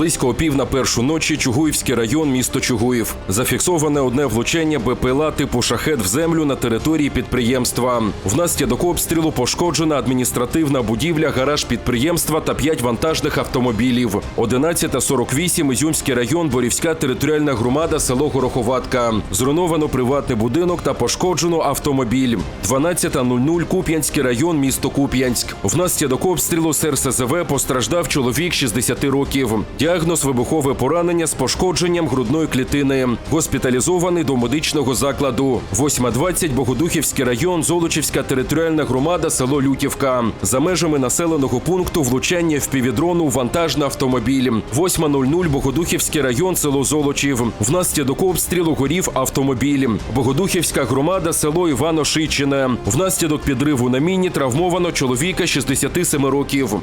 Близько о пів на першу ночі Чугуївський район, місто Чугуїв. Зафіксоване одне влучання БПЛА типу шахет в землю на території підприємства. Внаслідок обстрілу пошкоджена адміністративна будівля, гараж підприємства та п'ять вантажних автомобілів. 11.48 Ізюмський район, Борівська територіальна громада, село Гороховатка. Зруйновано приватний будинок та пошкоджено автомобіль. 12.00 Куп'янський район, місто Куп'янськ. Внаслідок обстрілу з РСЗВ постраждав чоловік 60 років. Діагноз вибухове поранення з пошкодженням грудної клітини. Госпіталізований до медичного закладу. 8.20 Богодухівський район, Золочівська територіальна громада, село Лютівка. За межами населеного пункту влучання в півдрону в вантажний автомобіль. 8.00 Богодухівський район, село Золочів. Внаслідок обстрілу горів автомобіль. Богодухівська громада, село Івано-Шичине. Внаслідок підриву на міні травмовано чоловіка 67 років.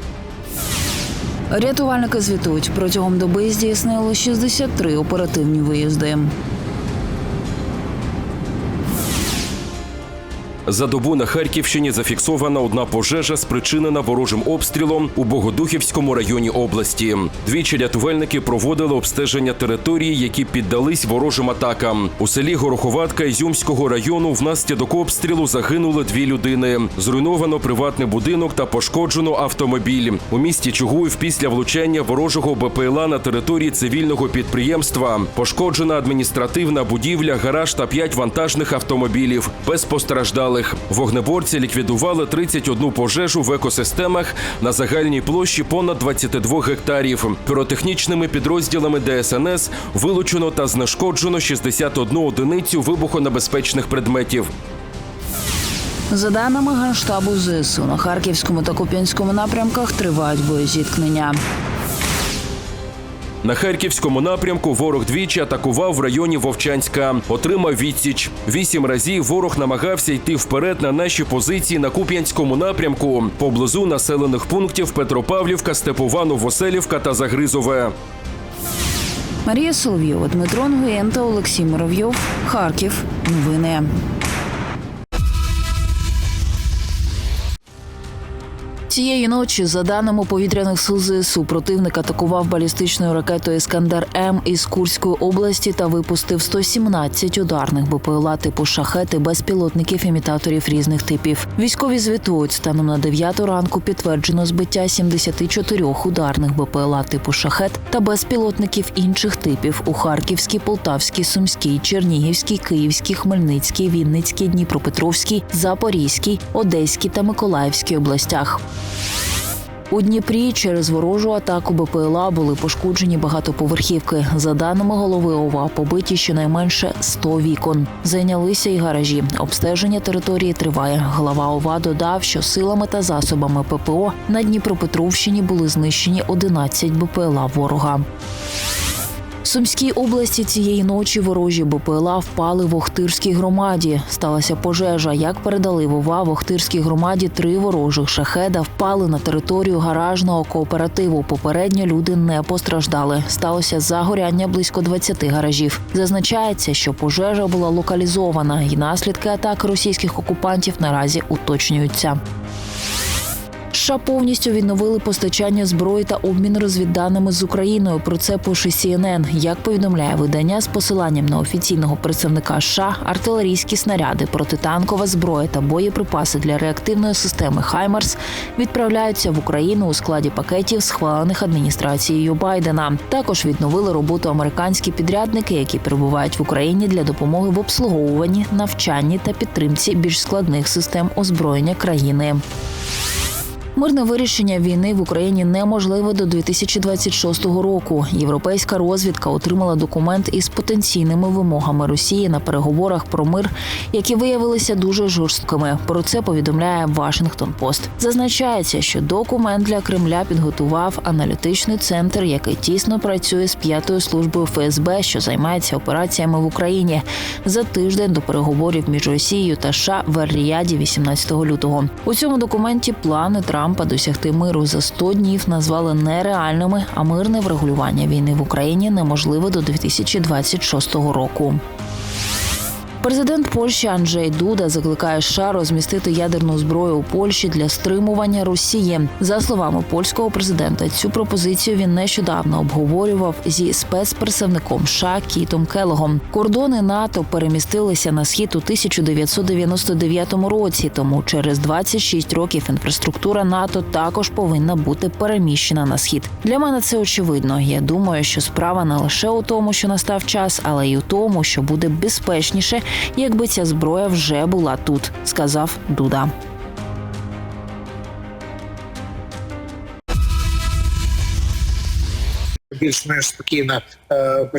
Рятувальники звітують, протягом доби здійснили 63 оперативні виїзди. За добу на Харківщині зафіксована одна пожежа, спричинена ворожим обстрілом у Богодухівському районі області. Двічі рятувальники проводили обстеження території, які піддались ворожим атакам. У селі Гороховатка Ізюмського району внаслідок обстрілу загинули дві людини. Зруйновано приватний будинок та пошкоджено автомобіль. У місті Чугуїв після влучання ворожого БПЛА на території цивільного підприємства пошкоджена адміністративна будівля, гараж та п'ять вантажних автомобілів без постраждалих. Вогнеборці ліквідували 31 пожежу в екосистемах на загальній площі понад 22 гектарів. Піротехнічними підрозділами ДСНС вилучено та знешкоджено 61 одиницю вибухонебезпечних предметів. За даними Генштабу ЗСУ, на Харківському та Куп'янському напрямках тривають боєзіткнення. На харківському напрямку ворог двічі атакував в районі Вовчанська. Отримав відсіч. Вісім разів ворог намагався йти вперед на наші позиції на Куп'янському напрямку поблизу населених пунктів Петропавлівка, Степова, Новоселівка та Загризове. Марія Соловйова, Дмитро Нгуєн та Олексій Муравйов. Харків. Новини. Цієї ночі, за даними повітряних сил ЗСУ, противник атакував балістичною ракетою Іскандер М із Курської області та випустив 117 ударних БПЛА типу шахети безпілотників імітаторів різних типів. Військові звітують станом на 9 ранку підтверджено збиття 74 ударних БПЛА типу шахет та безпілотників інших типів у Харківській, Полтавській, Сумській, Чернігівській, Київській, Хмельницькій, Вінницькій, Дніпропетровській, Запорізькій, Одеській та Миколаївській областях. У Дніпрі через ворожу атаку БПЛА були пошкоджені багатоповерхівки. За даними голови ОВА, побиті щонайменше 100 вікон. Зайнялися й гаражі. Обстеження території триває. Глава ОВА додав, що силами та засобами ППО на Дніпропетровщині були знищені 11 БПЛА ворога. Сумській області цієї ночі ворожі БПЛА впали в Охтирській громаді. Сталася пожежа. Як передали вова в Охтирській громаді, три ворожих шахеда впали на територію гаражного кооперативу. Попередньо люди не постраждали. Сталося загоряння близько 20 гаражів. Зазначається, що пожежа була локалізована, і наслідки атаки російських окупантів наразі уточнюються. США повністю відновили постачання зброї та обмін розвідданими з Україною. Про це пише CNN. Як повідомляє видання з посиланням на офіційного представника США, артилерійські снаряди, протитанкова зброя та боєприпаси для реактивної системи Хаймарс відправляються в Україну у складі пакетів, схвалених адміністрацією Байдена. Також відновили роботу американські підрядники, які перебувають в Україні для допомоги в обслуговуванні, навчанні та підтримці більш складних систем озброєння країни. Мирне вирішення війни в Україні неможливе до 2026 року. Європейська розвідка отримала документ із потенційними вимогами Росії на переговорах про мир, які виявилися дуже жорсткими. Про це повідомляє Вашингтон Пост. Зазначається, що документ для Кремля підготував аналітичний центр, який тісно працює з п'ятою службою ФСБ, що займається операціями в Україні за тиждень до переговорів між Росією та США в Ер-Ріяді 18 лютого. У цьому документі плани Трампа досягти миру за 100 днів назвали нереальними, а мирне врегулювання війни в Україні неможливе до 2026 року. Президент Польщі Анджей Дуда закликає США розмістити ядерну зброю у Польщі для стримування Росії. За словами польського президента, цю пропозицію він нещодавно обговорював зі спецпредставником США Кітом Келогом. Кордони НАТО перемістилися на схід у 1999 році. Тому через 26 років інфраструктура НАТО також повинна бути переміщена на схід. Для мене це очевидно. Я думаю, що справа не лише у тому, що настав час, але й у тому, що буде безпечніше, якби ця зброя вже була тут, сказав Дуда. більш-менш спокійно е,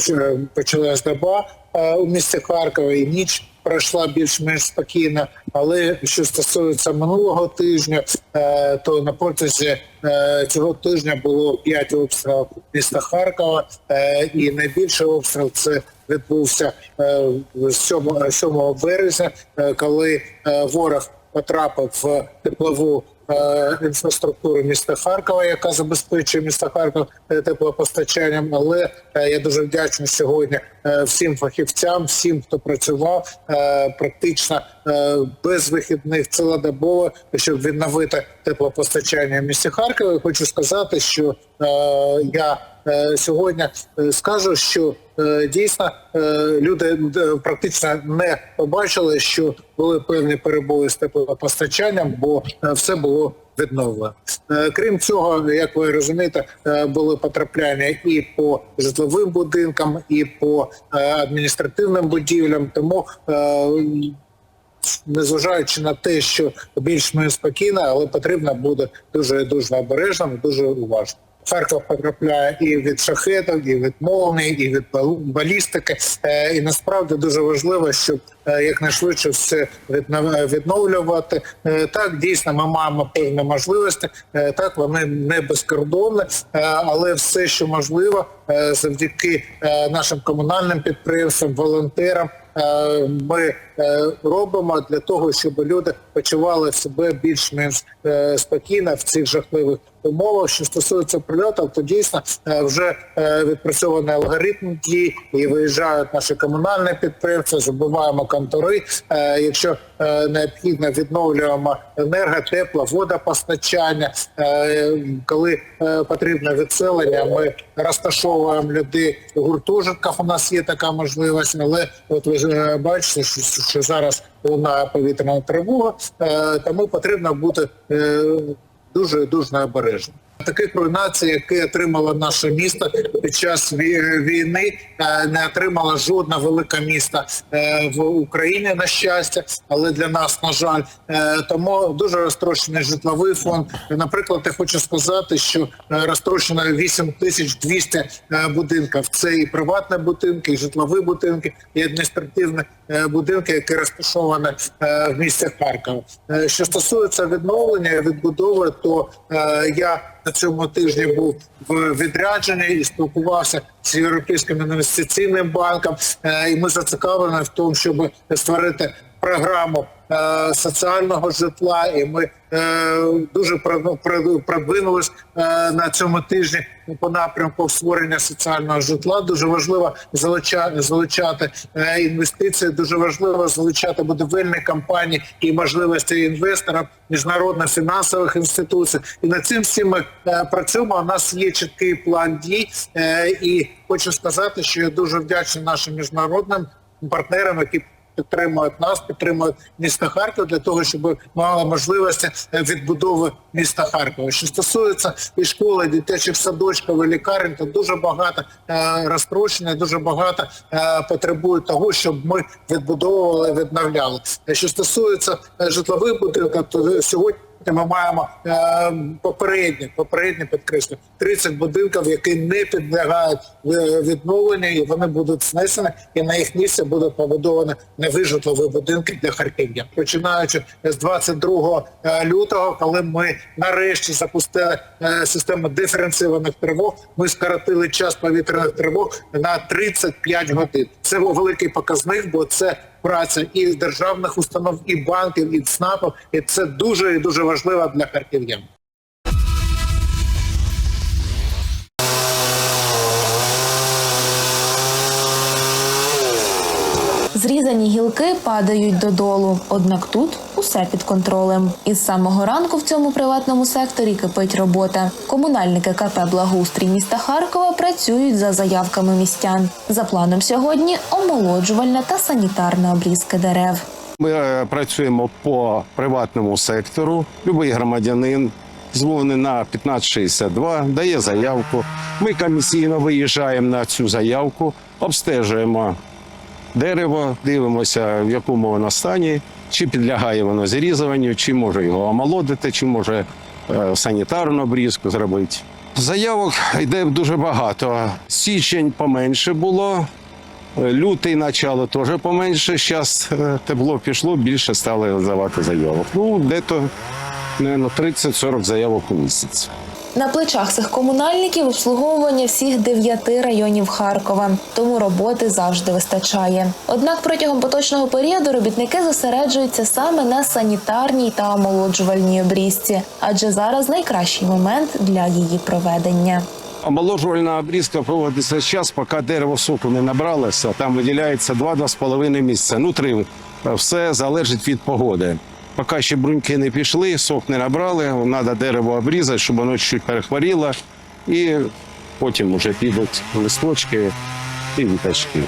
почалась доба е, у місті Харкова, і ніч пройшла більш-менш спокійно. Але що стосується минулого тижня, е, то на протязі е, цього тижня було 5 обстрілів міста Харкова, е, і найбільший обстріл це відбувся е, 7, 7 березня, е, коли ворог потрапив в теплову е, інфраструктуру міста Харкова, яка забезпечує місто Харків е, теплопостачанням. Але е, я дуже вдячний сьогодні всім фахівцям, всім, хто працював практично без вихідних цілодобово, щоб відновити теплопостачання в місті Харкова. Хочу сказати, що я сьогодні е, скажу, що е, дійсно е, люди е, практично не побачили, що були певні перебої з теплопостачанням, бо е, все було відновлено. Е, Крім цього, як ви розумієте, е, були потрапляння і по житловим будинкам, і по е, адміністративним будівлям. Тому е, незважаючи на те, що більш-менш спокійно, але потрібно бути дуже дуже обережним, дуже уважним. Харків потрапляє і від шахетів, і від молній, і від балістики. Е, І насправді дуже важливо, щоб е, якнайшвидше все відновлювати. Е, Так, дійсно, ми маємо певні можливості. Так, вони не безкордонні, але все, що можливо, завдяки нашим комунальним підприємствам, волонтерам. Ми робимо для того, щоб люди почували себе більш-менш спокійно в цих жахливих умовах. Що стосується прильотів, то дійсно е, вже е, відпрацьований алгоритм дій і виїжджають наші комунальні підприємства, забуваємо контори. Е, Якщо необхідно, відновлюємо енерго, тепло, водопостачання. Коли потрібно відселення, ми розташовуємо людей в гуртожитках. У нас є така можливість, але от ви бачите, що, зараз лунає повітряна тривога, тому потрібно бути дуже дуже обережним. Таких руйнацій, які отримало наше місто під час війни, е, не отримало жодне велике місто е, в Україні, на щастя, але для нас, на жаль, Е, тому дуже розтрощений житловий фонд. Наприклад, я хочу сказати, що розтрощено 8200 е, будинків. Це і приватні будинки, і житлові будинки, і адміністративні будинки, які розташовані в місті Харкова. Що стосується відновлення і відбудови, то я на цьому тижні був в відрядженні і спілкувався з Європейським інвестиційним банком, е, і ми зацікавлені в тому, щоб створити програму е, соціального житла, і ми е, дуже про- продвинулись е, на цьому тижні по напрямку створення соціального житла. Дуже важливо залучати, залучати е, інвестиції, дуже важливо залучати будівельні компанії і можливості інвесторів, міжнародних фінансових інституцій. І над цим всім ми е, працюємо. У нас є чіткий план дій, е, і хочу сказати, що я дуже вдячний нашим міжнародним партнерам, які підтримують нас, підтримують місто Харків для того, щоб мали можливості е, відбудови міста Харкова. Що стосується і школи, і дитячих садочків, і лікарень, то дуже багато е, розтрощення, дуже багато потребує потребують того, щоб ми відбудовували, відновляли. Е, Що стосується е, житлових будинків, то сьогодні. Ми маємо е, попередні, попередні підкреслю, 30 будинків, які не підлягають е, відновленню, і вони будуть знесені, і на їх місці будуть побудовані нові житлові будинки для харків'ян. Починаючи з 22 е, лютого, коли ми нарешті запустили е, систему диференційованих тривог, ми скоротили час повітряних тривог на 35 годин. Це великий показник, бо це праця і державних установ, і банків, і ЦНАПів, і це дуже і дуже важливо для харків'ян. Зрізані гілки падають додолу. Однак тут усе під контролем. Із самого ранку в цьому приватному секторі кипить робота. Комунальники КП Благоустрій міста Харкова працюють за заявками містян. За планом сьогодні омолоджувальна та санітарна обрізки дерев. Ми е, працюємо по приватному сектору. Любий громадянин дзвонить на 1562, дає заявку. Ми комісійно виїжджаємо на цю заявку, обстежуємо дерево, дивимося, в якому воно стані, чи підлягає воно зрізуванню, чи може його омолодити, чи може е, санітарну обрізку зробити. Заявок йде дуже багато. Січень поменше було. Лютий начало теж поменше. Зараз тепло пішло, більше стали здавати заявок. Ну, дето наверно, 30-40 заявок у місяць. На плечах цих комунальників обслуговування всіх дев'яти районів Харкова, тому роботи завжди вистачає. Однак протягом поточного періоду робітники зосереджуються саме на санітарній та омолоджувальній обрізці, адже зараз найкращий момент для її проведення. Омоложувальна обрізка проводиться час, поки дерево соку не набралося. Там виділяється 2-2,5 місяця. Ну, три. Все залежить від погоди. Поки ще бруньки не пішли, сок не набрали, треба дерево обрізати, щоб воно чуть перехворіло. І потім вже підуть листочки і вітачки.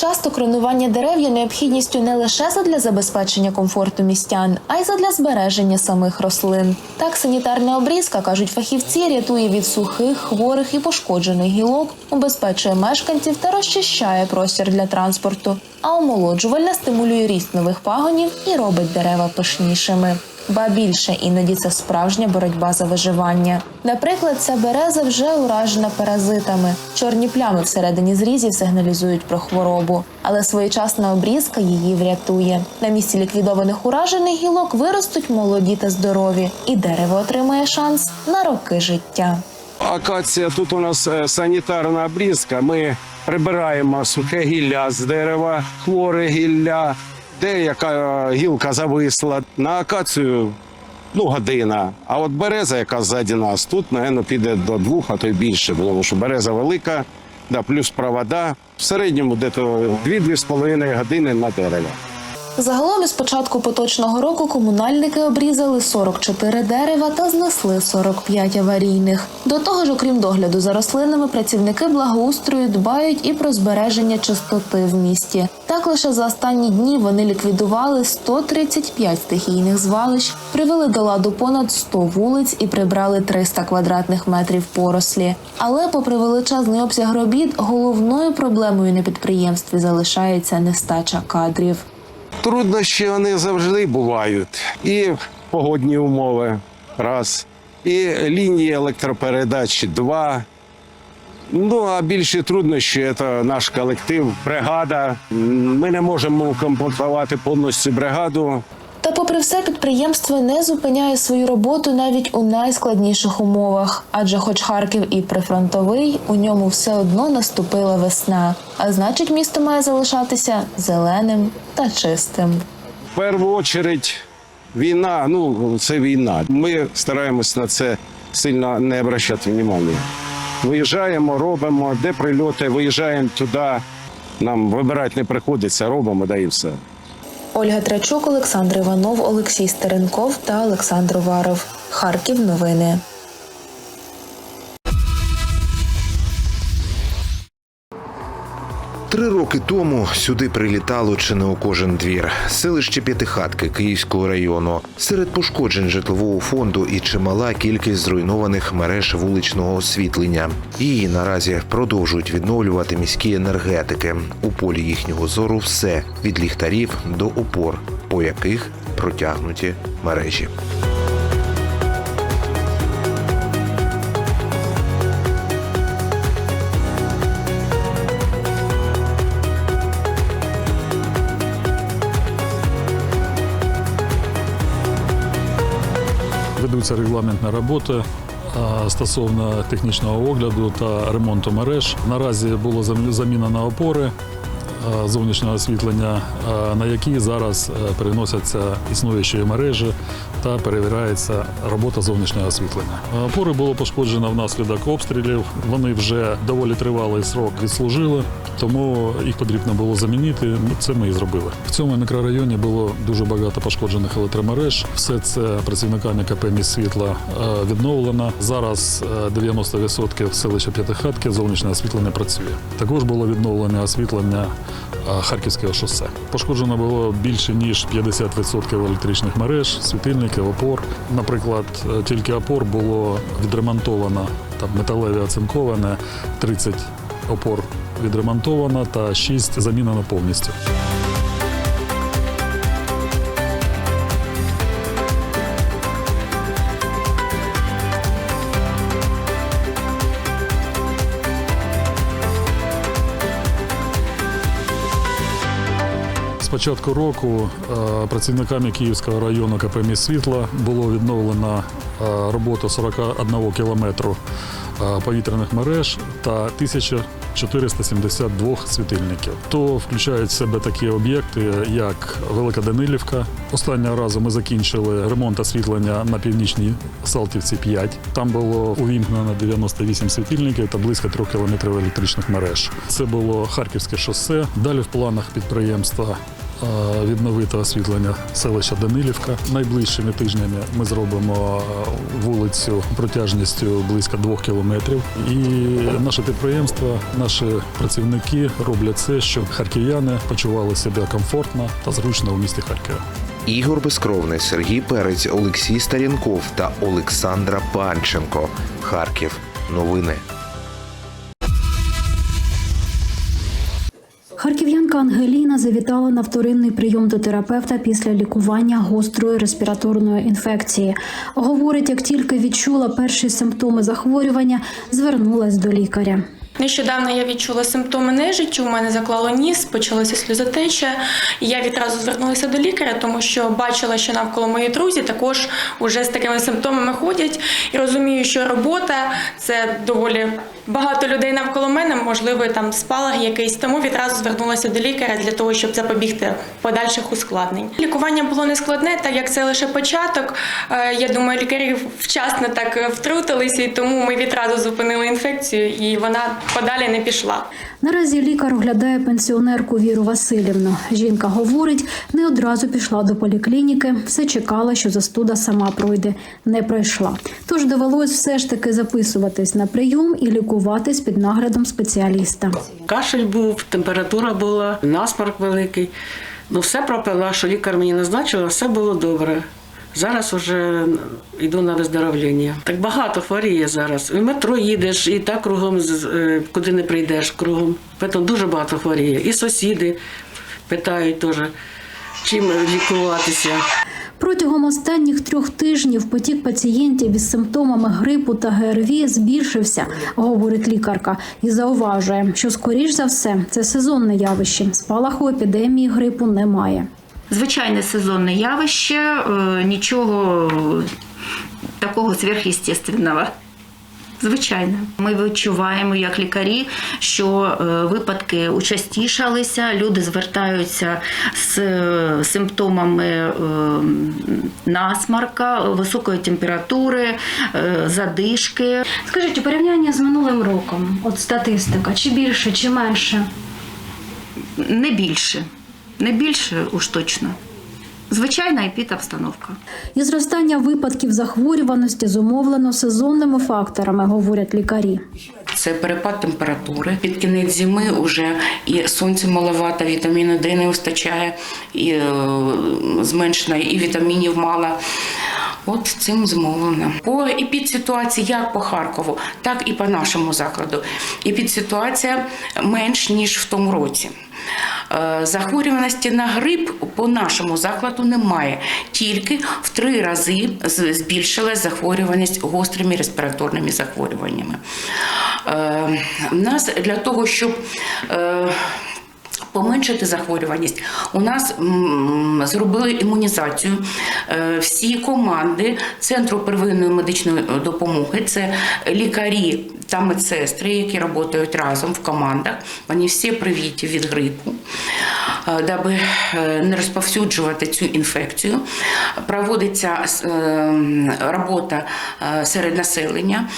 Часто кронування дерев є необхідністю не лише задля забезпечення комфорту містян, а й задля збереження самих рослин. Так, санітарна обрізка, кажуть фахівці, рятує від сухих, хворих і пошкоджених гілок, убезпечує мешканців та розчищає простір для транспорту. А омолоджувальна стимулює ріст нових пагонів і робить дерева пишнішими. Ба більше іноді це справжня боротьба за виживання. Наприклад, ця береза вже уражена паразитами. Чорні плями всередині зрізів сигналізують про хворобу, але своєчасна обрізка її врятує. На місці ліквідованих уражених гілок виростуть молоді та здорові, і дерево отримає шанс на роки життя. Акація тут у нас е, санітарна обрізка. Ми прибираємо сухе гілля з дерева, хворе гілля, де яка е, гілка зависла. На акацію ну, година. А от береза, яка ззаді нас, тут, напевно, піде до двох, а то й більше, тому що береза велика, да, плюс провода. В середньому десь 2-2,5 години на дерево. Загалом із початку поточного року комунальники обрізали 44 дерева та знесли 45 аварійних. До того ж, окрім догляду за рослинами, працівники благоустрою дбають і про збереження чистоти в місті. Так лише за останні дні вони ліквідували 135 стихійних звалищ, привели до ладу понад 100 вулиць і прибрали 300 квадратних метрів порослі. Але, попри величезний обсяг робіт, головною проблемою на підприємстві залишається нестача кадрів. Труднощі вони завжди бувають. І погодні умови раз, і лінії електропередач два. Ну а більші труднощі це наш колектив, бригада. Ми не можемо комплектувати повністю бригаду. Попри все, підприємство не зупиняє свою роботу навіть у найскладніших умовах. Адже, хоч Харків і прифронтовий, у ньому все одно наступила весна. А значить, місто має залишатися зеленим та чистим. В першу чергу війна, ну це війна. Ми стараємось на це сильно не обращати увагу. Виїжджаємо, робимо, де прильоти, виїжджаємо туди. Нам вибирати не приходиться, робимо, да і все. Ольга Трачук, Олександр Іванов, Олексій Стеренков та Олександр Варов. Харків. Новини. Три роки тому сюди прилітало чи не у кожен двір. Селище П'ятихатки Київського району. Серед пошкоджень житлового фонду і чимала кількість зруйнованих мереж вуличного освітлення. Її наразі продовжують відновлювати міські енергетики. У полі їхнього зору все від ліхтарів до опор, по яких протягнуті мережі. Ведуться регламентна робота стосовно технічного огляду та ремонту мереж. Наразі було замінено опори зовнішнього освітлення, на які зараз е, переносяться існуючі мережі та перевіряється робота зовнішнього освітлення. Опори було пошкоджено внаслідок обстрілів. Вони вже доволі тривалий срок відслужили, тому їх потрібно було замінити. Це ми і зробили. В цьому мікрорайоні було дуже багато пошкоджених електромереж. Все це працівниками КП «Міст світла е, відновлено. Зараз е, 90% селища П'ятихатки зовнішнє освітлення працює. Також було відновлення освітлення е, Харківського шосе. Пошкоджено було більше ніж 50% електричних мереж, світильників, опор. Наприклад, е, тільки опор було відремонтовано там металеві оцинковане, 30 опор відремонтовано та 6 замінено повністю. Початку року е, працівниками Київського району КП «Міст світла було відновлено е, роботу 41 кілометру повітряних мереж та 1472 світильників. То включають в себе такі об'єкти, як Велика Данилівка. Останнього разу ми закінчили ремонт освітлення на північній Салтівці 5. Там було увімкнено 98 світильників та близько 3 кілометрів електричних мереж. Це було Харківське шосе. Далі в планах підприємства е, відновити освітлення селища Данилівка. Найближчими тижнями ми зробимо е, вулицю протяжністю близько двох кілометрів. І наше підприємство, наші працівники роблять все, щоб харків'яни почували себе комфортно та зручно у місті Харкові. Ігор Безкровний, Сергій Перець, Олексій Старінков та Олександра Панченко. Харків. Новини. Харків'янка Ангеліна завітала на вторинний прийом до терапевта після лікування гострої респіраторної інфекції. Говорить, як тільки відчула перші симптоми захворювання, звернулась до лікаря. Нещодавно я відчула симптоми нежиттю, у мене заклало ніс, почалася сльозотеча. Я відразу звернулася до лікаря, тому що бачила, що навколо мої друзі також уже з такими симптомами ходять. І розумію, що робота це доволі багато людей навколо мене, можливо, там спалах якийсь. Тому відразу звернулася до лікаря для того, щоб запобігти подальших ускладнень. Лікування було не складне, так як це лише початок. Е, Я думаю, лікарі вчасно так втрутилися, і тому ми відразу зупинили інфекцію, і вона подалі не пішла. Наразі лікар оглядає пенсіонерку Віру Васильівну. Жінка говорить, не одразу пішла до поліклініки, все чекала, що застуда сама пройде. Не пройшла. Тож довелось все ж таки записуватись на прийом і лікуватись під наглядом спеціаліста. Кашель був, температура була, насморк великий. Ну, все пропила, що лікар мені назначила, все було добре. Зараз вже йду на виздоровлення. Так багато хворіє зараз. В метро їдеш, і так кругом, е, куди не прийдеш кругом. Тому дуже багато хворіє. І сусіди питають теж, чим лікуватися. Протягом останніх трьох тижнів потік пацієнтів із симптомами грипу та ГРВІ збільшився, говорить лікарка, і зауважує, що скоріш за все це сезонне явище. Спалаху епідемії грипу немає. звичайне сезонне явище, е, нічого такого сверхъестественного. Звичайно, ми відчуваємо як лікарі, що е, випадки участішалися, люди звертаються з е, симптомами е, насмарка, високої температури, задишки. Скажіть, у порівнянні з минулим роком, от статистика, чи більше, чи менше? Не більше, не більше уж точно. Звичайна епідобстановка. І зростання випадків захворюваності зумовлено сезонними факторами, говорять лікарі. Це перепад температури. Під кінець зими вже і сонця маловато, вітаміну Д не вистачає, і е, зменшено, і вітамінів мало. От цим змовлено. По епідситуації як по Харкову, так і по нашому закладу. Епідситуація менш ніж в тому році. Е, Захворюваності на грип по нашому закладу немає. Тільки в три рази збільшилась захворюваність гострими респіраторними захворюваннями. У нас для того, щоб е, Поменшити захворюваність. У нас зробили імунізацію. Е, Всі команди Центру первинної медичної допомоги це лікарі та медсестри, які працюють разом в командах. Вони всі привіті від грипу. Е, даби е, не розповсюджувати цю інфекцію, проводиться е, робота серед населення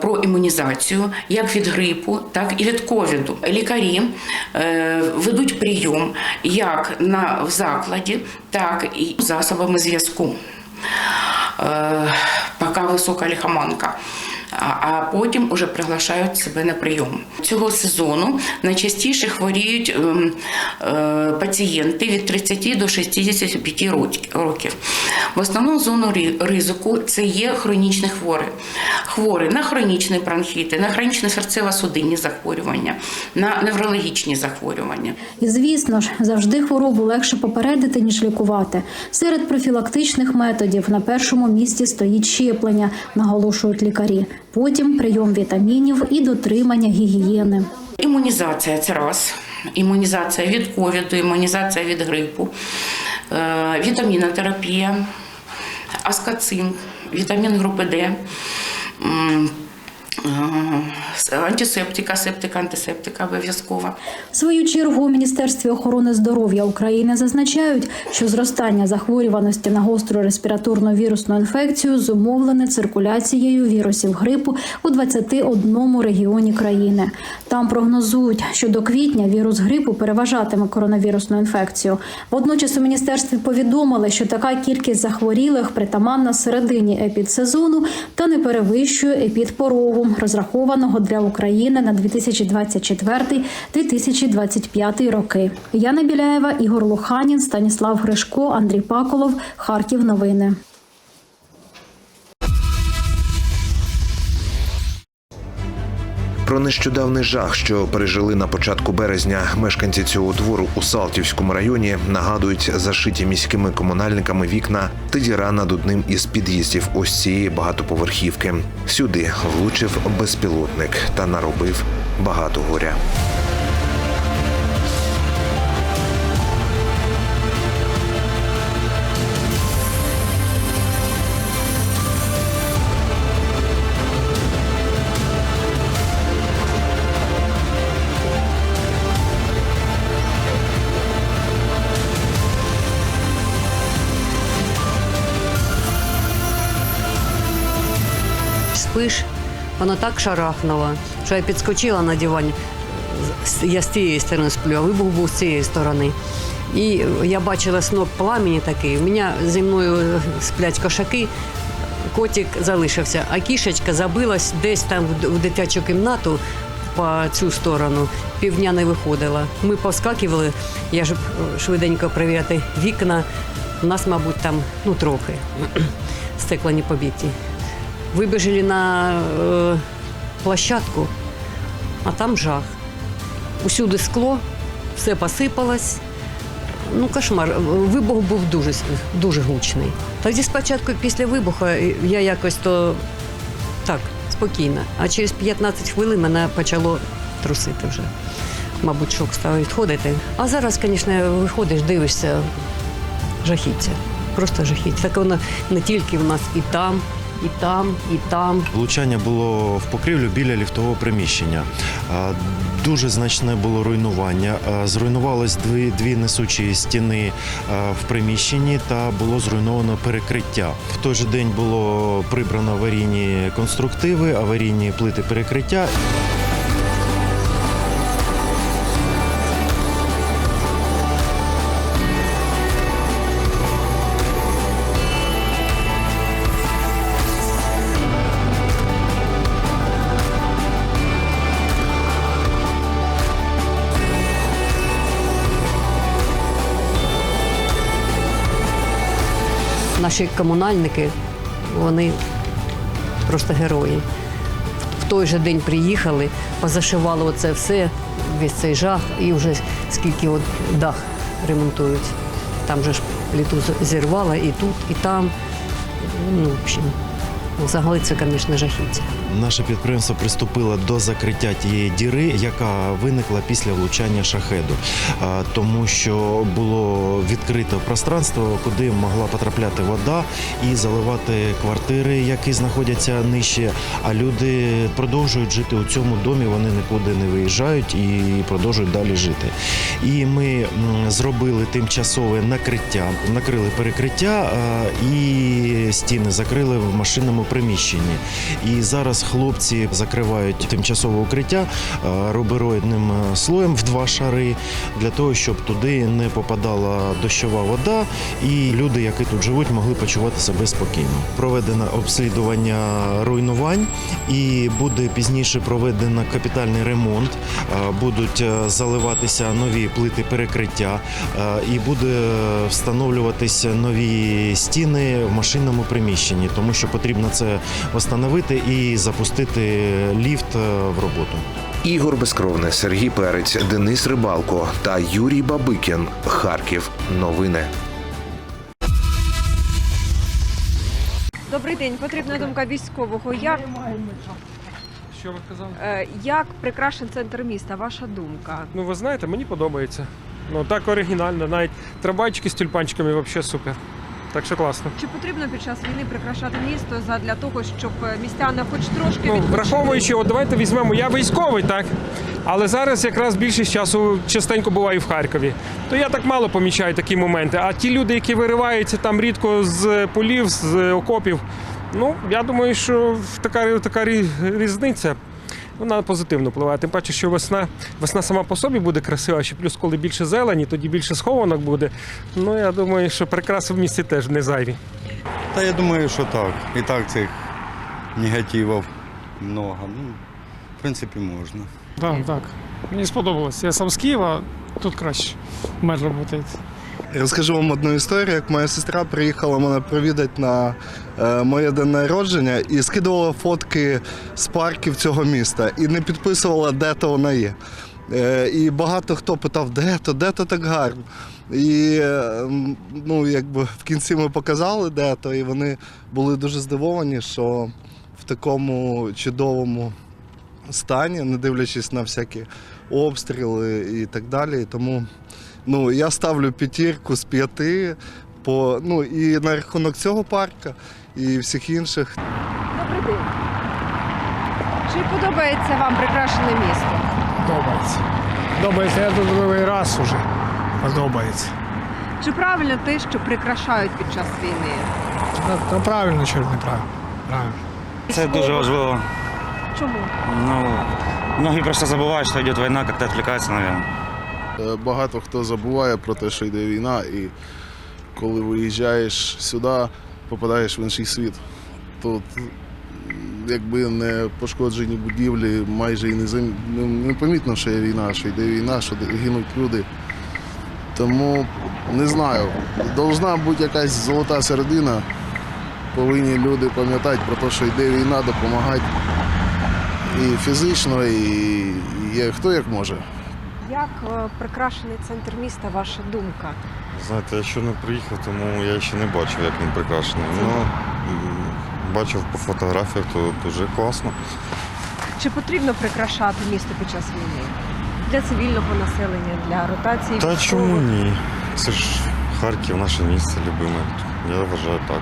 про імунізацію як від грипу, так і від ковіду. Лікарі ведуть прийом як на в закладі, так і засобами зв'язку. Поки висока лихоманка. А потім уже приглашають себе на прийом. Цього сезону найчастіше хворіють ем, е, пацієнти від 30 до 65 роки- років. В основному зону ризику це є хронічні хворі. Хворі на хронічні бронхіти, на хронічні серцево-судинні захворювання, на неврологічні захворювання. І звісно ж, завжди хворобу легше попередити, ніж лікувати. Серед профілактичних методів на першому місці стоїть щеплення, наголошують лікарі. Потім прийом вітамінів і дотримання гігієни. Імунізація це раз. Імунізація від ковіду, імунізація від грипу, е, вітамінотерапія, аскацин, вітамін групи Д. е, Антисептика, септика, антисептика обов'язково. В свою чергу у Міністерстві охорони здоров'я України зазначають, що зростання захворюваності на гостру респіраторну вірусну інфекцію зумовлене циркуляцією вірусів грипу у 21 регіоні країни. Там прогнозують, що до квітня вірус грипу переважатиме коронавірусну інфекцію. Водночас у міністерстві повідомили, що така кількість захворілих притаманна середині епідсезону та не перевищує епідпорогу, розрахованого для України на 2024-2025 роки. Яна Біляєва, Ігор Луханін, Станіслав Гришко, Андрій Паколов, Харків. Новини. Про нещодавний жах, що пережили на початку березня мешканці цього двору у Салтівському районі, нагадують зашиті міськими комунальниками вікна та діра над одним із під'їздів ось цієї багатоповерхівки. Сюди влучив безпілотник та наробив багато горя. Спиш, воно так шарахнуло, що я підскочила на дивані. Я з тієї сторони сплю, а вибух був з цієї сторони. І я бачила сноп пламені такий. У мене зі мною сплять кошаки, котик залишився, а кішечка забилась десь там в дитячу кімнату по цю сторону. Півдня не виходила. Ми поскакували, я ж е, швиденько перевіряти вікна. У нас, мабуть, там ну трохи стекла не побиті. Вибіжали на е, площадку, а там жах. Усюди скло, все посипалось. Ну, кошмар. Вибух був дуже, дуже гучний. Тоді спочатку, після вибуху, я якось то так, спокійно. А через 15 хвилин мене почало трусити вже. Мабуть, шок став відходити. А зараз, звісно, виходиш, дивишся жахіття. Просто жахіття. Так воно не тільки в нас і там, і там, і там. Влучання було в покрівлю біля ліфтового приміщення. Дуже значне було руйнування. Зруйнувалось дві, дві несучі стіни в приміщенні та було зруйновано перекриття. В той же день було прибрано аварійні конструктиви, аварійні плити перекриття. Комунальники, вони просто герої. В той же день приїхали, позашивали оце все, весь цей жах, і вже скільки от дах ремонтують. Там же ж пліту зірвала і тут, і там. Ну, в общем, взагалі це, звісно, жахіття. Наше підприємство приступило до закриття тієї діри, яка виникла після влучання шахеду, тому що було відкрите пространство, куди могла потрапляти вода і заливати квартири, які знаходяться нижче. А люди продовжують жити у цьому домі. Вони нікуди не виїжджають і продовжують далі жити. І ми зробили тимчасове накриття, накрили перекриття і стіни закрили в машинному приміщенні. І зараз хлопці закривають тимчасове укриття рубероїдним слоєм в два шари для того, щоб туди не попадала дощова вода, і люди, які тут живуть, могли почувати себе спокійно. Проведено обслідування руйнувань, і буде пізніше проведено капітальний ремонт. Будуть е, заливатися нові плити перекриття, е, і буде встановлюватися нові стіни в машинному приміщенні, тому що потрібно це встановити і запустити ліфт е, в роботу. Ігор Безкровний, Сергій Перець, Денис Рибалко та Юрій Бабикін. Харків. Новини. Добрий день. Потрібна думка військового. Як, Що ви казали? е, як прикрашен центр міста? Ваша думка? Ну ви знаєте, мені подобається. Ну так оригінально, навіть трабайчики з тюльпанчиками взагалі супер. Так що класно. Чи потрібно під час війни прикрашати місто для того, щоб е, містяни хоч трошки Ну, відпочили? враховуючи, от давайте візьмемо, я військовий, так. Але зараз якраз більшість часу частенько буваю в Харкові. То я так мало помічаю такі моменти. А ті люди, які вириваються там рідко з полів, з окопів, ну я думаю, що така, така рі- різниця. Вона позитивно впливає. Тим паче, що весна, весна сама по собі буде красива, ще плюс, коли більше зелені, тоді більше схованок буде. Ну я думаю, що прикраси в місті теж не зайві. Та я думаю, що так. І так цих негативів много. Ну, в принципі, можна. Так, так. Мені сподобалось. Я сам з Києва, тут краще мер працює. Розкажу вам одну історію, як моя сестра приїхала мене провідати на е, моє день народження і скидувала фотки з парків цього міста і не підписувала, де то вона є. Е, і багато хто питав, де то, де то так гарно. І е, ну, якби в кінці ми показали, де то, і вони були дуже здивовані, що в такому чудовому стані, не дивлячись на всякі обстріли і так далі. Тому ну, я ставлю п'ятірку з п'яти по, ну, і на рахунок цього парка, і всіх інших. Добрий день. Чи подобається вам прикрашене місто? Подобається. Подобається, я тут другий раз уже. Подобається. Чи правильно те, що прикрашають під час війни? Та, та правильно чи неправильно? Правильно. Це дуже важливо. Чому? Ну, многие просто забывают, что идет война, как-то отвлекаются, наверное. Е, Багато хто забуває про те, що йде війна, і коли виїжджаєш сюди, попадаєш в інший світ. Тут якби не пошкоджені будівлі, майже і не, зам- не, не помітно, що є війна, що йде війна, що гинуть люди. Тому не знаю, должна бути якась золота середина. Повинні люди пам'ятати про те, що йде війна, допомагати і фізично, і, і хто як може. Як е, прикрашений центр міста, ваша думка? Знаєте, я ще не приїхав, тому я ще не бачив, як він прикрашений. Ну, бачив по фотографіях, то дуже класно. Чи потрібно прикрашати місто під час війни? Для цивільного населення, для ротації Та чому ні? Це ж Харків, наше місце любиме. Я вважаю так.